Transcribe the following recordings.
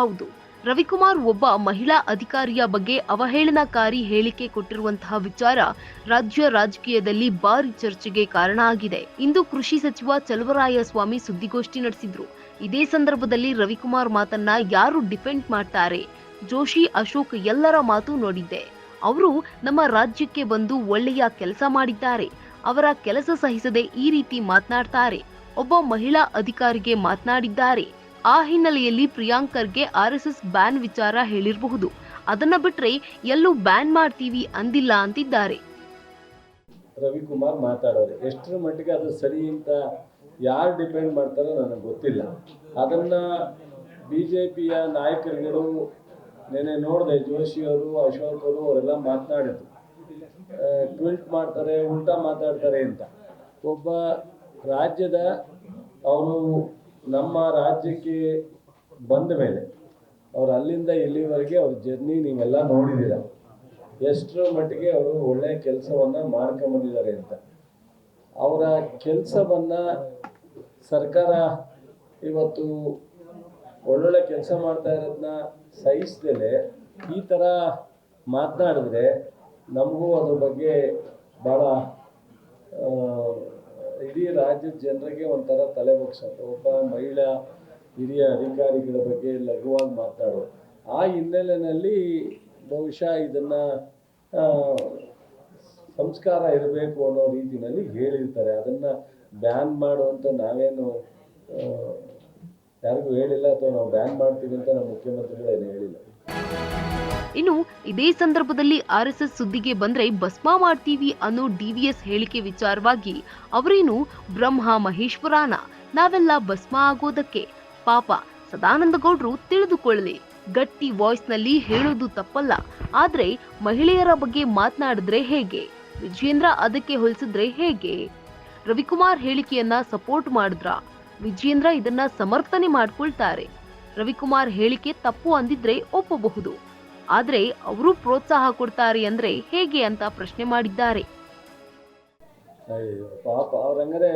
ಹೌದು. ರವಿಕುಮಾರ್ ಒಬ್ಬ ಮಹಿಳಾ ಅಧಿಕಾರಿಯ ಬಗ್ಗೆ ಅವಹೇಳನಕಾರಿ ಹೇಳಿಕೆ ಕೊಟ್ಟಿರುವಂತಹ ವಿಚಾರ ರಾಜ್ಯ ರಾಜಕೀಯದಲ್ಲಿ ಭಾರಿ ಚರ್ಚೆಗೆ ಕಾರಣ ಆಗಿದೆ. ಇಂದು ಕೃಷಿ ಸಚಿವ ಚಲುವರಾಯಸ್ವಾಮಿ ಸುದ್ದಿಗೋಷ್ಠಿ ನಡೆಸಿದ್ರು. ಇದೇ ಸಂದರ್ಭದಲ್ಲಿ ರವಿಕುಮಾರ್ ಮಾತನ್ನ ಯಾರು ಡಿಫೆಂಡ್ ಮಾಡ್ತಾರೆ? ಜೋಶಿ, ಅಶೋಕ್ ಎಲ್ಲರ ಮಾತು ನೋಡಿದ್ದೆ. ಅವರು ನಮ್ಮ ರಾಜ್ಯಕ್ಕೆ ಬಂದು ಒಳ್ಳೆಯ ಕೆಲಸ ಮಾಡಿದ್ದಾರೆ. ಅವರ ಕೆಲಸ ಸಹಿಸದೆ ಈ ರೀತಿ ಮಾತನಾಡ್ತಾರೆ. ಒಬ್ಬ ಮಹಿಳಾ ಅಧಿಕಾರಿಗೆ ಮಾತನಾಡಿದ್ದಾರೆ. ಆ ಹಿನ್ನೆಲೆಯಲ್ಲಿ ಪ್ರಿಯಾಂಕರ್ಗೆ ಆರ್ ಎಸ್ ಬ್ಯಾನ್ ವಿಚಾರ ಹೇಳಿರಬಹುದು. ಅದನ್ನ ಬಿಟ್ರೆ ಎಲ್ಲೂ ಬ್ಯಾನ್ ಮಾಡ್ತೀವಿ ಅಂದಿಲ್ಲ ಅಂತಿದ್ದಾರೆ. ರವಿಕುಮಾರ್ ಮಾತಾಡೋರು, ಎಷ್ಟರ ಮಟ್ಟಿಗೆ ಅದು ಸರಿ ಅಂತ ಯಾರು ಡಿಪೆಂಡ್ ಮಾಡ್ತಾರೋ ನನಗೆ ಗೊತ್ತಿಲ್ಲ. ಅದನ್ನ ಬಿ ಜೆ ಪಿಯ ನಾಯಕರುಗಳು ನೆನೆ ನೋಡಿದೆ ಜೋಶಿಯವರು ಅಶೋಕ್ ಅವರು, ಅವರೆಲ್ಲ ಮಾತನಾಡಿದ್ರು. ಟ್ವಿಲ್ಟ್ ಮಾಡ್ತಾರೆ, ಉಲ್ಟಾ ಮಾತಾಡ್ತಾರೆ ಅಂತ. ಒಬ್ಬ ರಾಜ್ಯದ ಅವರು ನಮ್ಮ ರಾಜ್ಯಕ್ಕೆ ಬಂದ ಮೇಲೆ ಅವ್ರು ಅಲ್ಲಿಂದ ಇಲ್ಲಿವರೆಗೆ ಅವ್ರ ಜರ್ನಿ ನೀವೆಲ್ಲ ನೋಡಿದ್ದೀರ. ಎಷ್ಟರ ಮಟ್ಟಿಗೆ ಅವರು ಒಳ್ಳೆಯ ಕೆಲಸವನ್ನು ಮಾಡ್ಕೊಂಬಂದಿದ್ದಾರೆ ಅಂತ. ಅವರ ಕೆಲಸವನ್ನ ಸರ್ಕಾರ ಇವತ್ತು ಒಳ್ಳೊಳ್ಳೆ ಕೆಲಸ ಮಾಡ್ತಾ ಇರೋದನ್ನ ಸಹಿಸ್ದೇ ಈ ಥರ ಮಾತನಾಡಿದ್ರೆ ನಮಗೂ ಅದ್ರ ಬಗ್ಗೆ ಭಾಳ ಇಡೀ ರಾಜ್ಯದ ಜನರಿಗೆ ಒಂಥರ ತಲೆ ಬಗ್ಸೋದು ಒಬ್ಬ ಮಹಿಳಾ ಹಿರಿಯ ಅಧಿಕಾರಿಗಳ ಬಗ್ಗೆ ಲಘುವಾಗಿ ಮಾತಾಡೋ. ಆ ಹಿನ್ನೆಲೆಯಲ್ಲಿ ಬಹುಶಃ ಇದನ್ನು ಸಂಸ್ಕಾರ ಇರಬೇಕು ಅನ್ನೋ ರೀತಿಯಲ್ಲಿ ಹೇಳಿರ್ತಾರೆ. ಅದನ್ನು ಬ್ಯಾನ್ ಮಾಡುವಂಥ ನಾವೇನು ಯಾರಿಗೂ ಹೇಳಿಲ್ಲ ಅಥವಾ ನಾವು ಬ್ಯಾನ್ ಮಾಡ್ತೀವಿ ಅಂತ ನಮ್ಮ ಮುಖ್ಯಮಂತ್ರಿಗಳು ಏನು ಹೇಳಿಲ್ಲ. ಇನ್ನು ಇದೇ ಸಂದರ್ಭದಲ್ಲಿ ಆರ್ಎಸ್ಎಸ್ ಸುದ್ದಿಗೆ ಬಂದ್ರೆ ಭಸ್ಮ ಮಾಡ್ತೀವಿ ಅನ್ನೋ ಡಿವಿಎಸ್ ಹೇಳಿಕೆ ವಿಚಾರವಾಗಿ ಅವರೇನು ಬ್ರಹ್ಮ ಮಹೇಶ್ವರಾನ ನಾವೆಲ್ಲ ಭಸ್ಮ ಆಗೋದಕ್ಕೆ? ಪಾಪ ಸದಾನಂದ ಗೌಡ್ರು ತಿಳಿದುಕೊಳ್ಳಲಿ. ಗಟ್ಟಿ ವಾಯ್ಸ್ನಲ್ಲಿ ಹೇಳೋದು ತಪ್ಪಲ್ಲ. ಆದ್ರೆ ಮಹಿಳೆಯರ ಬಗ್ಗೆ ಮಾತನಾಡಿದ್ರೆ ಹೇಗೆ? ವಿಜೇಂದ್ರ ಅದಕ್ಕೆ ಹೋಲಿಸಿದ್ರೆ ಹೇಗೆ? ರವಿಕುಮಾರ್ ಹೇಳಿಕೆಯನ್ನ ಸಪೋರ್ಟ್ ಮಾಡಿದ್ರ? ವಿಜೇಂದ್ರ ಇದನ್ನ ಸಮರ್ಥನೆ ಮಾಡ್ಕೊಳ್ತಾರೆ. ರವಿಕುಮಾರ್ ಹೇಳಿಕೆ ತಪ್ಪು ಅಂದಿದ್ರೆ ಒಪ್ಪಬಹುದು. ಆದ್ರೆ ಅವರು ಪ್ರೋತ್ಸಾಹ ಕೊಡ್ತಾರೆ ಅಂದ್ರೆ ಹೇಗೆ ಅಂತ ಪ್ರಶ್ನೆ ಮಾಡಿದ್ದಾರೆ. ಪಾಪ ಅವ್ರಂಗಾರೆ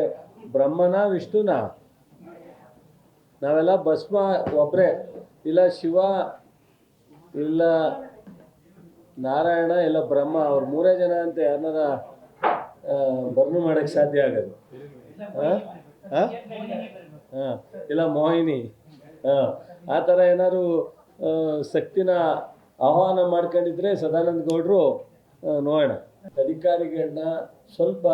ಬ್ರಹ್ಮನ ವಿಷ್ಣುನ? ನಾವೆಲ್ಲ ಭಸ್ಮ, ಒಬ್ರೆ. ಇಲ್ಲ ಶಿವ, ಇಲ್ಲ ನಾರಾಯಣ, ಇಲ್ಲ ಬ್ರಹ್ಮ. ಅವ್ರ ಮೂರೇ ಜನ ಅಂತ ಯಾರನ್ನಾರ ಬರ್ನು ಮಾಡಕ್ಕೆ ಸಾಧ್ಯ ಆಗೋದು. ಇಲ್ಲ ಮೋಹಿನಿ. ಹಾಂ ಆ ಥರ ಏನಾದ್ರು ಶಕ್ತಿನ ಆಹ್ವಾನ ಮಾಡ್ಕೊಂಡಿದ್ರೆ ಸದಾನಂದ ಗೌಡರು ನೋಡೋಣ. ಅಧಿಕಾರಿಗಳನ್ನ ಸ್ವಲ್ಪ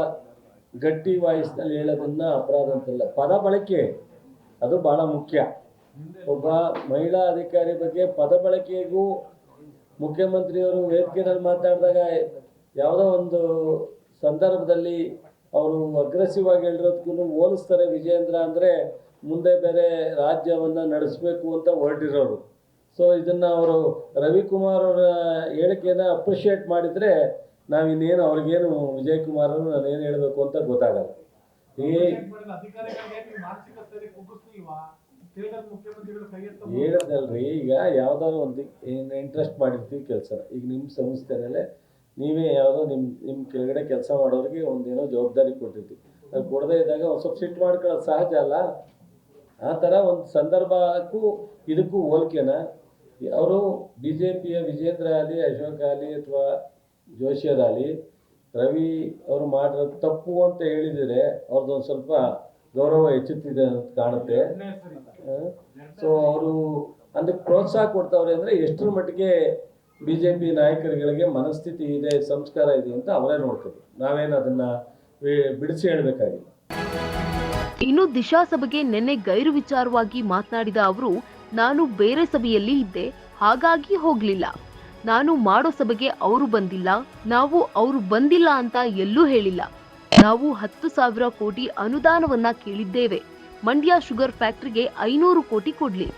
ಗಟ್ಟಿ ವಾಯ್ಸ್ನಲ್ಲಿ ಹೇಳೋದನ್ನ ಅಪರಾಧ ಅಂತಲ್ಲ. ಪದ ಬಳಕೆ, ಅದು ಬಹಳ ಮುಖ್ಯ. ಒಬ್ಬ ಮಹಿಳಾ ಅಧಿಕಾರಿ ಬಗ್ಗೆ ಪದ ಬಳಕೆಗೂ ಮುಖ್ಯಮಂತ್ರಿಯವರು ವೇದಿಕೆಯಲ್ಲಿ ಮಾತಾಡಿದಾಗ ಯಾವುದೋ ಒಂದು ಸಂದರ್ಭದಲ್ಲಿ ಅವರು ಅಗ್ರೆಸಿವ್ ಆಗಿ ಹೇಳಿರೋದಕ್ಕೂ ಹೋಲಿಸ್ತಾರೆ ವಿಜೇಂದ್ರ ಅಂದರೆ ಮುಂದೆ ಬೇರೆ ರಾಜ್ಯವನ್ನು ನಡೆಸಬೇಕು ಅಂತ ಹೊರಟಿರೋರು. ಸೊ ಇದನ್ನು ಅವರು ರವಿಕುಮಾರ್ ಅವರ ಹೇಳಿಕೆಯನ್ನು ಅಪ್ರಿಷಿಯೇಟ್ ಮಾಡಿದರೆ ನಾವು ಇನ್ನೇನು ಅವ್ರಿಗೇನು ವಿಜಯ್ ಕುಮಾರ್ ಏನು ಹೇಳಬೇಕು ಅಂತ ಗೊತ್ತಾಗಲ್ಲ. ಹೇಳದಲ್ರಿ ಈಗ ಯಾವ್ದಾದ್ರು ಒಂದು ಏನು ಇಂಟ್ರೆಸ್ಟ್ ಮಾಡಿರ್ತೀವಿ ಕೆಲಸ ಈಗ ನಿಮ್ಮ ಸಂಸ್ಥೆನಲ್ಲೇ ನೀವೇ ಯಾವುದೋ ನಿಮ್ಮ ನಿಮ್ಮ ಕೆಳಗಡೆ ಕೆಲಸ ಮಾಡೋರಿಗೆ ಒಂದೇನೋ ಜವಾಬ್ದಾರಿ ಕೊಟ್ಟಿರ್ತೀವಿ. ಅದು ಕೊಡದೇ ಇದ್ದಾಗ ಒಂದು ಸ್ವಲ್ಪ ಸಿಟ್ಟು ಮಾಡ್ಕೊಳ್ಳೋದು ಸಹಜ ಅಲ್ಲ? ಆ ಥರ ಒಂದು ಸಂದರ್ಭಕ್ಕೂ ಇದಕ್ಕೂ ಹೋಲಿಕೆನ ಅವರು ಬಿ ಜೆ ಪಿಯ ವಿಜೇಂದ್ರ ಆಗಲಿ ಅಶೋಕ್ ಆಗಲಿ ಅಥವಾ ಜೋಶಿಯರಾಗಲಿ ರವಿ ಅವರು ಮಾಡಿರೋದು ತಪ್ಪು ಅಂತ ಹೇಳಿದರೆ ಅವ್ರದ್ದೊಂದು ಸ್ವಲ್ಪ ಗೌರವ ಹೆಚ್ಚುತ್ತಿದೆ ಅಂತ ಕಾಣುತ್ತೆ. ಸೊ ಅವರು ಅದಕ್ಕೆ ಪ್ರೋತ್ಸಾಹ ಕೊಡ್ತಾವ್ರೆ ಅಂದರೆ ಎಷ್ಟರ ಮಟ್ಟಿಗೆ ಬಿ ಜೆ ಪಿ ನಾಯಕರುಗಳಿಗೆ ಮನಸ್ಥಿತಿ ಇದೆ ಸಂಸ್ಕಾರ ಇದೆ ಅಂತ ಅವರೇ ನೋಡ್ತಾರೆ ನಾವೇನು ಅದನ್ನು ಬಿಡಿಸಿ ಹೇಳಬೇಕಾಗಿಲ್ಲ. ಇನ್ನು ದಿಶಾ ಸಭೆಗೆ ನಿನ್ನೆ ಗೈರು ವಿಚಾರವಾಗಿ ಮಾತನಾಡಿದ ಅವರು ನಾನು ಬೇರೆ ಸಭೆಯಲ್ಲಿ ಇದ್ದೆ, ಹಾಗಾಗಿ ಹೋಗ್ಲಿಲ್ಲ. ನಾನು ಮಾಡೋ ಸಭೆಗೆ ಅವರು ಬಂದಿಲ್ಲ, ನಾವು ಅವರು ಬಂದಿಲ್ಲ ಅಂತ ಎಲ್ಲೂ ಹೇಳಿಲ್ಲ. ನಾವು ಹತ್ತು ಸಾವಿರ ಕೋಟಿ ಅನುದಾನವನ್ನ ಕೇಳಿದ್ದೇವೆ. ಮಂಡ್ಯ ಶುಗರ್ ಫ್ಯಾಕ್ಟರಿಗೆ ಐನೂರು ಕೋಟಿ ಕೊಡ್ಲಿ.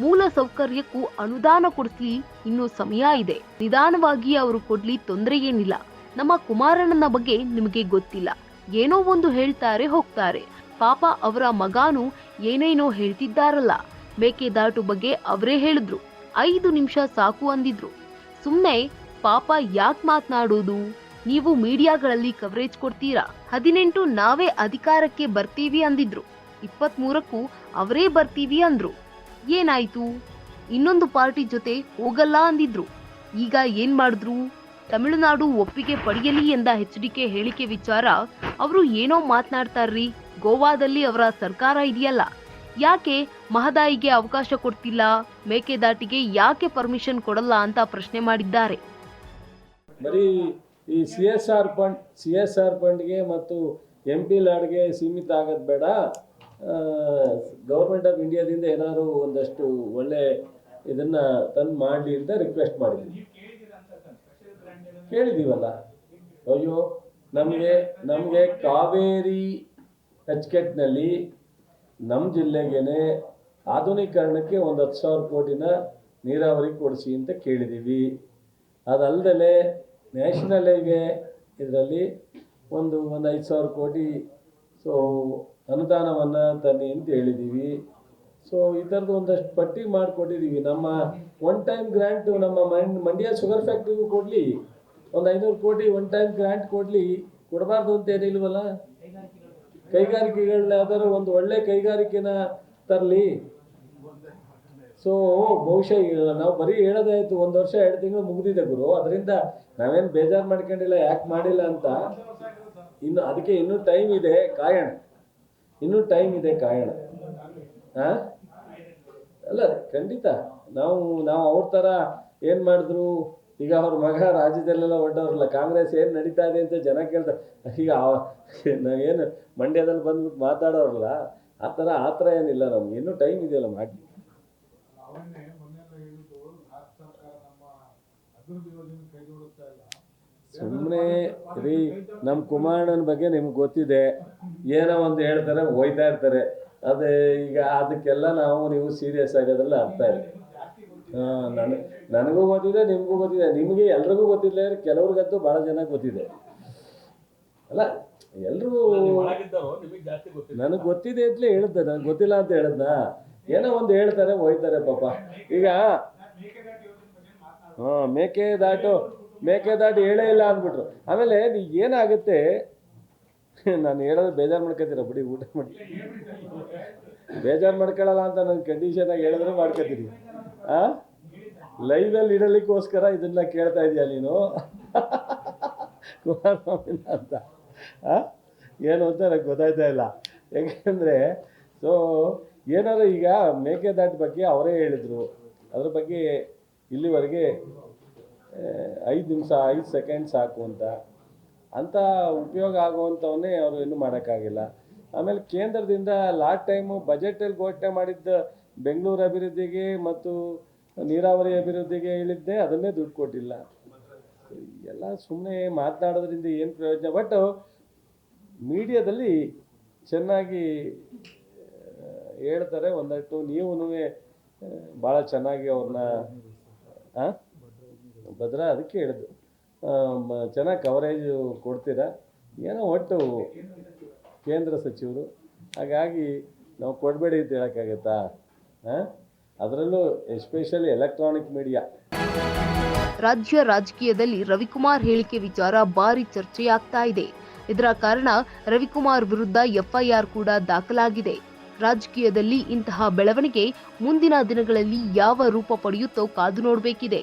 ಮೂಲ ಸೌಕರ್ಯಕ್ಕೂ ಅನುದಾನ ಕೊಡಿಸ್ಲಿ ಇನ್ನೂ ಸಮಯ ಇದೆ. ನಿಧಾನವಾಗಿ ಅವರು ಕೊಡ್ಲಿ ತೊಂದರೆ ಏನಿಲ್ಲ. ನಮ್ಮ ಕುಮಾರಣ್ಣನ ಬಗ್ಗೆ ನಿಮಗೆ ಗೊತ್ತಿಲ್ಲ. ಏನೋ ಒಂದು ಹೇಳ್ತಾರೆ, ಹೋಗ್ತಾರೆ. ಪಾಪ ಅವರ ಮಗಾನು ಏನೇನೋ ಹೇಳ್ತಿದ್ದಾರಲ್ಲ. ಮೇಕೆದಾಟು ಬಗ್ಗೆ ಅವರೇ ಹೇಳಿದ್ರು. ಐದು ನಿಮಿಷ ಸಾಕು ಅಂದಿದ್ರು. ಸುಮ್ಮನೆ ಪಾಪ ಯಾಕೆ ಮಾತನಾಡೋದು? ನೀವು ಮೀಡಿಯಾಗಳಲ್ಲಿ ಕವರೇಜ್ ಕೊಡ್ತೀರಾ? ಹದಿನೆಂಟು ನಾವೇ ಅಧಿಕಾರಕ್ಕೆ ಬರ್ತೀವಿ ಅಂದಿದ್ರು. ಇಪ್ಪತ್ಮೂರಕ್ಕೂ ಅವರೇ ಬರ್ತೀವಿ ಅಂದ್ರು. ಏನಾಯ್ತು? ಇನ್ನೊಂದು ಪಾರ್ಟಿ ಜೊತೆ ಹೋಗಲ್ಲ ಅಂದಿದ್ರು. ಈಗ ಏನ್ ಮಾಡಿದ್ರು? ತಮಿಳುನಾಡು ಒಪ್ಪಿಗೆ ಪಡೆಯಲಿ ಎಂದ ಎಚ್ ಡಿಕೆ ಹೇಳಿಕೆ ವಿಚಾರ, ಅವರು ಏನೋ ಮಾತನಾಡ್ತಾರ್ರಿ. ಗೋವಾದಲ್ಲಿ ಅವರ ಸರ್ಕಾರ ಇದೆಯಲ್ಲ. ಯಾಕೆ ಮಹದಾಯಿಗೆ ಅವಕಾಶ ಕೊಡ್ತಿಲ್ಲ, ಮೇಕೆದಾಟಿಗೆ ಯಾಕೆ ಪರ್ಮಿಷನ್ ಕೊಡಲ್ಲ ಅಂತ ಪ್ರಶ್ನೆ ಮಾಡಿದ್ದಾರೆ. ಬರೀ ಈ C S R fund, C S R ಫಂಡ್ಗೆ ಮತ್ತು ಎಂ ಪಿ ಲಾಡ್ಗೆ ಸೀಮಿತ ಆಗೋದು ಬೇಡ. ಗೌರ್ಮೆಂಟ್ ಆಫ್ ಇಂಡಿಯಾದಿಂದ ಏನಾದ್ರು ಒಂದಷ್ಟು ಒಳ್ಳೆ ಇದನ್ನ ತಂದು ಮಾಡಲಿ ಅಂತ ರಿಕ್ವೆಸ್ಟ್ ಮಾಡಿದ್ವಿ ಕೇಳಿದ್ದೀವಲ್ಲ ಅಯ್ಯೋ, ನಮಗೆ ನಮಗೆ ಕಾವೇರಿ ಅಚ್ಚುಕಟ್ಟಿನಲ್ಲಿ ನಮ್ಮ ಜಿಲ್ಲೆಗೇನೆ ಆಧುನೀಕರಣಕ್ಕೆ ಒಂದು ಹತ್ತು ಸಾವಿರ ಕೋಟಿನ ನೀರಾವರಿ ಕೊಡಿಸಿ ಅಂತ ಕೇಳಿದ್ದೀವಿ ಅದಲ್ಲದೆ ನ್ಯಾಷನಲ್ ಹೈವೇ ಇದರಲ್ಲಿ ಒಂದು ಒಂದು ಐದು ಸಾವಿರ ಕೋಟಿ, ಸೊ, ಅನುದಾನವನ್ನು ತನ್ನಿ ಅಂತ ಹೇಳಿದ್ದೀವಿ ಸೊ ಈ ಥರದ್ದು ಒಂದಷ್ಟು ಪಟ್ಟಿ ಮಾಡಿಕೊಟ್ಟಿದ್ದೀವಿ ನಮ್ಮ ಒನ್ ಟೈಮ್ ಗ್ರ್ಯಾಂಟು ನಮ್ಮ ಮಂಡ್, ಮಂಡ್ಯ ಶುಗರ್ ಫ್ಯಾಕ್ಟ್ರಿಗೂ ಕೊಡಲಿ. ಒಂದು ಐನೂರು ಕೋಟಿ ಒನ್ ಟೈಮ್ ಗ್ರ್ಯಾಂಟ್ ಕೊಡಲಿ. ಕೊಡಬಾರ್ದು ಅಂತ ಏನಿಲ್ವಲ್ಲ? ಕೈಗಾರಿಕೆಗಳನ್ನ ಯಾವ್ದಾದ್ರು ಒಂದು ಒಳ್ಳೆ ಕೈಗಾರಿಕೆನ ತರಲಿ. ಸೊ ಬಹುಶಃ ನಾವು ಬರೀ ಹೇಳೋದಾಯ್ತು ಒಂದು ವರ್ಷ ಎರಡು ತಿಂಗಳು ಮುಗಿದಿದೆ ಗುರು. ಅದರಿಂದ ನಾವೇನು ಬೇಜಾರು ಮಾಡ್ಕೊಂಡಿಲ್ಲ, ಯಾಕೆ ಮಾಡಿಲ್ಲ ಅಂತ ಇನ್ನು ಅದಕ್ಕೆ ಇನ್ನೂ ಟೈಮ್ ಇದೆ ಕಾಯಣ. ಇನ್ನೂ ಟೈಮ್ ಇದೆ ಕಾಯಣ. ಹಾಂ ಅಲ್ಲ, ಖಂಡಿತ. ನಾವು ನಾವು ಅವ್ರ ಥರ ಏನು ಮಾಡಿದ್ರು? ಈಗ ಅವ್ರ ಮಗ ರಾಜ್ಯದಲ್ಲೆಲ್ಲ ಹೊರಟವ್ರಲ್ಲ ಕಾಂಗ್ರೆಸ್ ಏನು ನಡೀತಾ ಇದೆ ಅಂತ ಜನ ಕೇಳ್ತಾರೆ. ಈಗ ನಾವೇನು ಮಂಡ್ಯದಲ್ಲಿ ಬಂದ್ಬಿಟ್ಟು ಮಾತಾಡೋರಲ್ಲ ಆ ಥರ ಆ ಥರ ಏನಿಲ್ಲ ನಮ್ಗೆ. ಇನ್ನೂ ಟೈಮ್ ಇದೆಯಲ್ಲ ಮಾಡಿ ಸುಮ್ಮನೆ ರೀ ನಮ್ಮ ಕುಮಾರಣ್ಣನ ಬಗ್ಗೆ ನಿಮ್ಗೆ ಗೊತ್ತಿದೆ. ಏನೋ ಒಂದು ಹೇಳ್ತಾರೆ ಹೋಯ್ತಾ ಇರ್ತಾರೆ. ಅದೇ ಈಗ ಅದಕ್ಕೆಲ್ಲ ನಾವು ನೀವು ಸೀರಿಯಸ್ ಆಗೋದ್ರಲ್ಲಿ ಅರ್ಥ ಇದೆ. ಹಾಂ ನನಗೆ ನನಗೂ ಗೊತ್ತಿದೆ ನಿಮಗೂ ಗೊತ್ತಿದೆ. ನಿಮಗೆ ಎಲ್ರಿಗೂ ಗೊತ್ತಿಲ್ಲ ಕೆಲವ್ರಿಗಂತೂ ಭಾಳ ಜನ ಗೊತ್ತಿದೆ. ಅಲ್ಲ ಎಲ್ಲರೂ ನನಗೆ ಗೊತ್ತಿದೆ ಅಂತಲೇ ಹೇಳಿದ್ದೆ ನನಗೆ ಗೊತ್ತಿಲ್ಲ ಅಂತ ಹೇಳಿದ್ನ? ಏನೋ ಒಂದು ಹೇಳ್ತಾರೆ ಹೋಯ್ತಾರೆ ಪಾಪ. ಈಗ ಹಾಂ ಮೇಕೆ ದಾಟು ಮೇಕೆ ದಾಟು ಹೇಳೇ ಇಲ್ಲ ಅಂದ್ಬಿಟ್ರು. ಆಮೇಲೆ ನೀ ಏನಾಗುತ್ತೆ? ನಾನು ಹೇಳೋದು ಬೇಜಾರು ಮಾಡ್ಕೋತೀರ? ಬಿಡಿ ಊಟ ಮಾಡಿ. ಬೇಜಾರು ಮಾಡ್ಕೊಳ್ಳಲ್ಲ ಅಂತ ನನ್ನ ಕಂಡೀಷನಾಗಿ ಹೇಳಿದ್ರೆ ಮಾಡ್ಕೋತೀರಿ ಆ? ಲೈವಲ್ಲಿ ಇಡಲಿಕ್ಕೋಸ್ಕರ ಇದನ್ನ ಕೇಳ್ತಾ ಇದೀಯ ನೀನು? ಕುಮಾರಸ್ವಾಮಿನ ಅಂತ? ಏನು ಅಂತ ನನಗೆ ಗೊತ್ತಾಯ್ತಾ ಇಲ್ಲ. ಯಾಕೆಂದರೆ ಸೊ ಏನಾದ್ರು ಈಗ ಮೇಕೆದಾಟು ಬಗ್ಗೆ ಅವರೇ ಹೇಳಿದರು. ಅದ್ರ ಬಗ್ಗೆ ಇಲ್ಲಿವರೆಗೆ ಐದು ನಿಮಿಷ, ಐದು ಸೆಕೆಂಡ್ ಸಾಕು ಅಂತ. ಅಂಥ ಉಪಯೋಗ ಆಗುವಂಥವನ್ನೇ ಅವರು ಇನ್ನೂ ಮಾಡೋಕ್ಕಾಗಿಲ್ಲ. ಆಮೇಲೆ ಕೇಂದ್ರದಿಂದ ಲಾಸ್ಟ್ ಟೈಮು ಬಜೆಟಲ್ಲಿ ಘೋಷಣೆ ಮಾಡಿದ್ದ ಬೆಂಗಳೂರು ಅಭಿವೃದ್ಧಿಗೆ ಮತ್ತು ನೀರಾವರಿ ಅಭಿವೃದ್ಧಿಗೆ ಹೇಳಿದ್ದೆ, ಅದನ್ನೇ ದುಡ್ಡು ಕೊಟ್ಟಿಲ್ಲ. ಎಲ್ಲ ಸುಮ್ಮನೆ ಮಾತನಾಡೋದ್ರಿಂದ ಏನು ಪ್ರಯೋಜನ? ಬಟ್ ಮೀಡಿಯಾದಲ್ಲಿ ಚೆನ್ನಾಗಿ ಹೇಳ್ತಾರೆ ಒಂದಷ್ಟು. ನೀವು ಭಾಳ ಚೆನ್ನಾಗಿ ಅವ್ರನ್ನ ಭದ್ರ ಅದಕ್ಕೆ ಹೇಳಿದ್ರು ಚೆನ್ನಾಗಿ ಕವರೇಜು ಕೊಡ್ತೀರಾ? ಏನೋ ಒಟ್ಟು ಕೇಂದ್ರ ಸಚಿವರು. ಹಾಗಾಗಿ ನಾವು ಕೊಡಬೇಡಿ ಅಂತ ಹೇಳೋಕ್ಕಾಗತ್ತಾ? ಹಾಂ ಅದರಲ್ಲೂ ಎಸ್ಪೆಷಲಿ ಎಲೆಕ್ಟ್ರಾನಿಕ್ ಮೀಡಿಯಾ ರಾಜ್ಯ ರಾಜಕೀಯದಲ್ಲಿ ರವಿಕುಮಾರ್ ಹೇಳಿಕೆ ವಿಚಾರ ಭಾರಿ ಚರ್ಚೆಯಾಗ್ತಾ ಇದೆ. ಇದರ ಕಾರಣ ರವಿಕುಮಾರ್ ವಿರುದ್ಧ ಎಫ್ಐಆರ್ ಕೂಡ ದಾಖಲಾಗಿದೆ. ರಾಜಕೀಯದಲ್ಲಿ ಇಂತಹ ಬೆಳವಣಿಗೆ ಮುಂದಿನ ದಿನಗಳಲ್ಲಿ ಯಾವ ರೂಪ ಪಡೆಯುತ್ತೋ ಕಾದು ನೋಡಬೇಕಿದೆ.